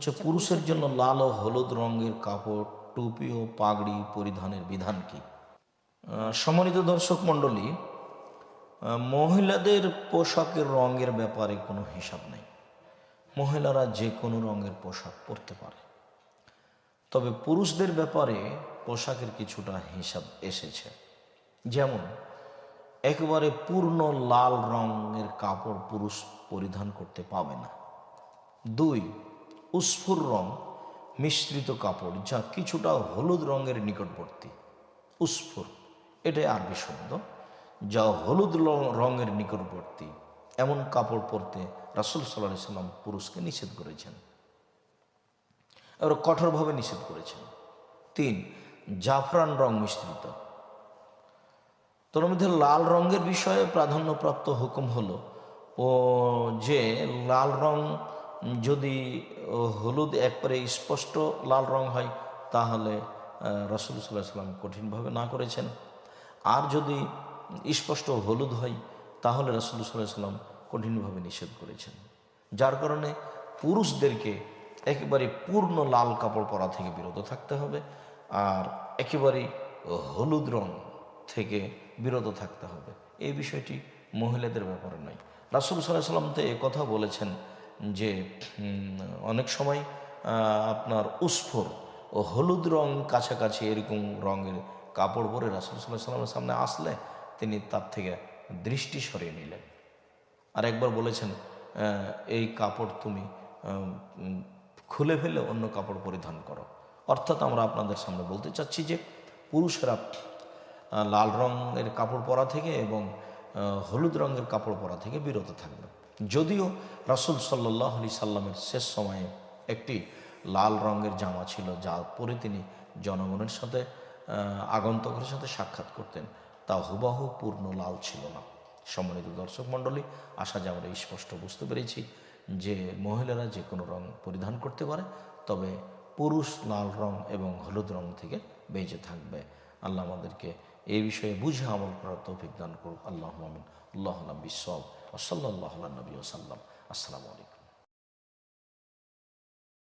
হচ্ছে পুরুষের জন্য লাল ও হলুদ রঙের কাপড়, টুপি ও পাগড়ি পরিধানের বিধান কি? সম্মানিত দর্শক মণ্ডলী মহিলাদের পোশাকের রঙের ব্যাপারে কোনো হিসাব নেই। মহিলারা যে কোনো রঙের পোশাক পরতে পারে। তবে পুরুষদের ব্যাপারে পোশাকের কিছুটা হিসাব এসেছে। যেমন, একেবারে পূর্ণ লাল রঙের কাপড় পুরুষ পরিধান করতে পাবে না। দুই উস্ফুর রং, মিশ্রিত কাপড়, যা কিছুটা হলুদ রঙের নিকটবর্তী। উস্ফুর, এটাই আরবি শব্দ, যা হলুদ রঙের নিকটবর্তী। এমন কাপড় পরতে রাসুল সাল্লাহ সাল্লাম পুরুষকে নিষেধ করেছেন। এবার কঠোরভাবে নিষেধ করেছেন। তিন, জাফরান রং মিশ্রিত। তোর মধ্যে লাল রঙের বিষয়ে প্রাধান্যপ্রাপ্ত হুকুম হলো, ও যে লাল রং যদি হলুদ একবারে স্পষ্ট লাল রং হয়, তাহলে রসুল সাল্লাহ সাল্লাম কঠিনভাবে না করেছেন। আর যদি স্পষ্ট হলুদ হয়, তাহলে রসুল সাল্লাহ সাল্লাম কঠিনভাবে নিষেধ করেছেন। যার কারণে পুরুষদেরকে একেবারে পূর্ণ লাল কাপড় পরা থেকে বিরত থাকতে হবে, আর একেবারে হলুদ রং থেকে বিরত থাকতে হবে। এই বিষয়টি মহিলাদের ব্যাপারে নয়। রাসুল সাল্লাহ সাল্লাম তো কথা বলেছেন যে অনেক সময় আপনার উস্ফোর ও হলুদ রং কাছাকাছি এরকম রঙের কাপড় পরে রাসুল সাল্লাহ সাল্লামের সামনে আসলে তিনি তার থেকে দৃষ্টি সরিয়ে নিলেন। আর একবার বলেছেন এই কাপড় তুমি খুলে ফেলে অন্য কাপড় পরিধান করো। অর্থাৎ আমরা আপনাদের সামনে বলতে চাচ্ছি যে, পুরুষেরা লাল রঙের কাপড় পরা থেকে এবং হলুদ রঙের কাপড় পরা থেকে বিরত থাকবে। যদিও রাসুল সাল্লাহ আলি সাল্লামের শেষ সময়ে একটি লাল রঙের জামা ছিল, যা পরে তিনি জনগণের সাথে আগন্তকের সাথে সাক্ষাৎ করতেন, তা হুবাহু পূর্ণ লাল ছিল না। সম্মানিত দর্শক মণ্ডলী, আশা যে আমরা স্পষ্ট বুঝতে পেরেছি যে মহিলারা যে কোনো রং পরিধান করতে পারে, তবে পুরুষ লাল রং এবং হলুদ রং থেকে বেঁচে থাকবে। আল্লাহ আমাদেরকে এই বিষয়ে বুঝে আমল করার তৌফিক দান করুক। আল্লাহ আমিন। আল্লাহ নবী সব ওসল্লাহ নবী ওসাল্লাম আসসালামু আলাইকুম